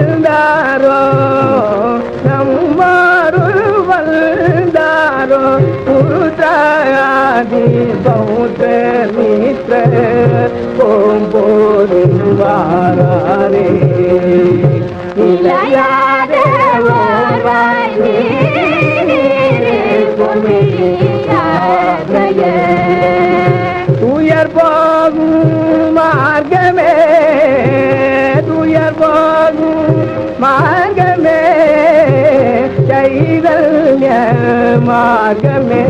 வந்தாரோ? நம்மாடு வந்தாரோ? புருதாதி பௌத்த மித்ர போம்போது வாரே துயர் போகும் மார்க்கமே துயர் போகும் மார்க்கமே கைதல்ய மார்க்கமே